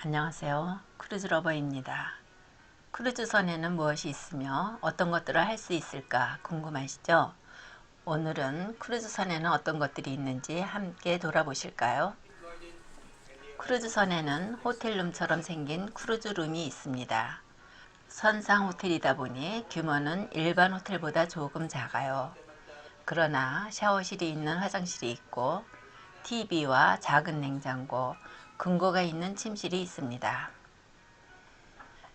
안녕하세요. 크루즈러버입니다. 크루즈선에는 무엇이 있으며 어떤 것들을 할 수 있을까 궁금하시죠? 오늘은 크루즈선에는 어떤 것들이 있는지 함께 돌아보실까요? 크루즈선에는 호텔룸처럼 생긴 크루즈룸이 있습니다. 선상 호텔이다 보니 규모는 일반 호텔보다 조금 작아요. 그러나 샤워실이 있는 화장실이 있고 TV와 작은 냉장고, 금고가 있는 침실이 있습니다.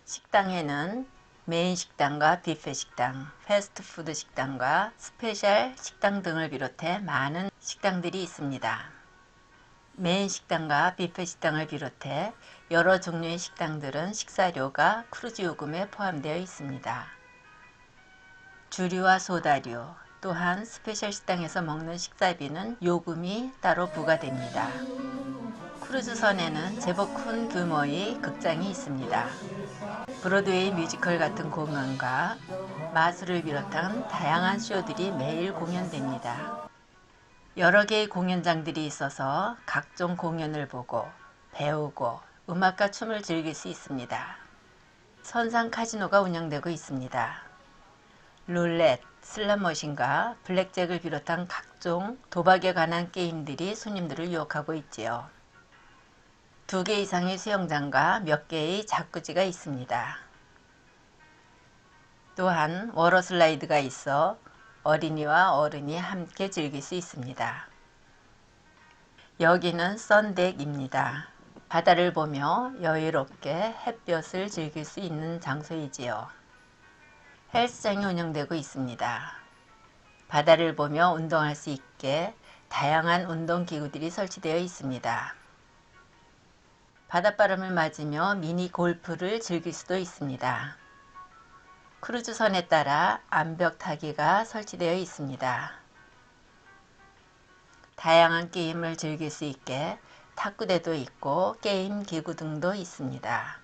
식당에는 메인 식당과 뷔페 식당, 패스트푸드 식당과 스페셜 식당 등을 비롯해 많은 식당들이 있습니다. 메인 식당과 뷔페 식당을 비롯해 여러 종류의 식당들은 식사료가 크루즈 요금에 포함되어 있습니다. 주류와 소다류, 또한 스페셜 식당에서 먹는 식사비는 요금이 따로 부과됩니다. 크루즈선에는 제법 큰 규모의 극장이 있습니다. 브로드웨이 뮤지컬 같은 공연과 마술을 비롯한 다양한 쇼들이 매일 공연됩니다. 여러 개의 공연장들이 있어서 각종 공연을 보고 배우고 음악과 춤을 즐길 수 있습니다. 선상 카지노가 운영되고 있습니다. 룰렛, 슬롯머신과 블랙잭을 비롯한 각종 도박에 관한 게임들이 손님들을 유혹하고 있지요. 두 개 이상의 수영장과 몇 개의 자쿠지가 있습니다. 또한 워러슬라이드가 있어 어린이와 어른이 함께 즐길 수 있습니다. 여기는 썬덱입니다. 바다를 보며 여유롭게 햇볕을 즐길 수 있는 장소이지요. 헬스장이 운영되고 있습니다. 바다를 보며 운동할 수 있게 다양한 운동기구들이 설치되어 있습니다. 바닷바람을 맞으며 미니 골프를 즐길 수도 있습니다. 크루즈선에 따라 암벽 타기가 설치되어 있습니다. 다양한 게임을 즐길 수 있게 탁구대도 있고 게임 기구 등도 있습니다.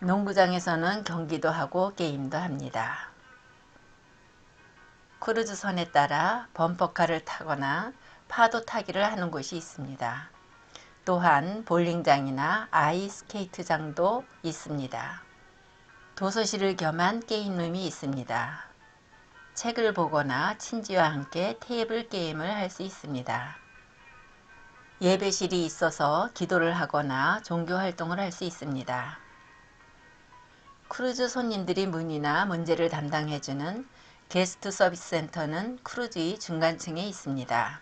농구장에서는 경기도 하고 게임도 합니다. 크루즈선에 따라 범퍼카를 타거나 파도 타기를 하는 곳이 있습니다. 또한 볼링장이나 아이스케이트장도 있습니다. 도서실을 겸한 게임룸이 있습니다. 책을 보거나 친지와 함께 테이블 게임을 할 수 있습니다. 예배실이 있어서 기도를 하거나 종교 활동을 할 수 있습니다. 크루즈 손님들이 문의나 문제를 담당해주는 게스트 서비스 센터는 크루즈의 중간층에 있습니다.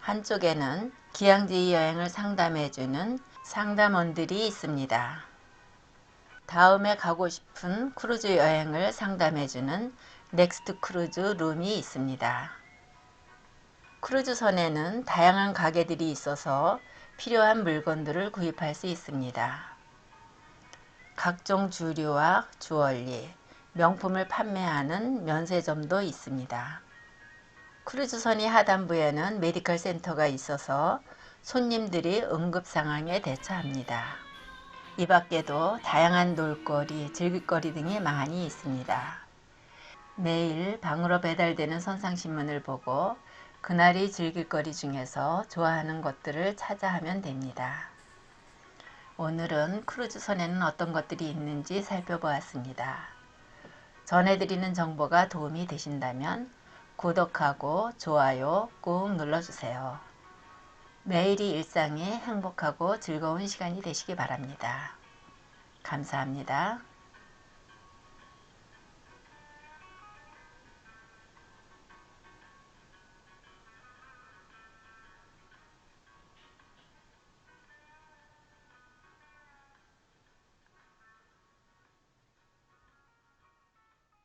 한쪽에는 기항지의 여행을 상담해주는 상담원들이 있습니다. 다음에 가고 싶은 크루즈 여행을 상담해주는 넥스트 크루즈 룸이 있습니다. 크루즈선에는 다양한 가게들이 있어서 필요한 물건들을 구입할 수 있습니다. 각종 주류와 주얼리, 명품을 판매하는 면세점도 있습니다. 크루즈선이 하단부에는 메디컬 센터가 있어서 손님들이 응급 상황에 대처합니다. 이 밖에도 다양한 놀거리, 즐길거리 등이 많이 있습니다. 매일 방으로 배달되는 선상신문을 보고 그날이 즐길거리 중에서 좋아하는 것들을 찾아 하면 됩니다. 오늘은 크루즈선에는 어떤 것들이 있는지 살펴보았습니다. 전해드리는 정보가 도움이 되신다면 구독하고 좋아요 꾹 눌러주세요. 매일이 일상에 행복하고 즐거운 시간이 되시기 바랍니다. 감사합니다.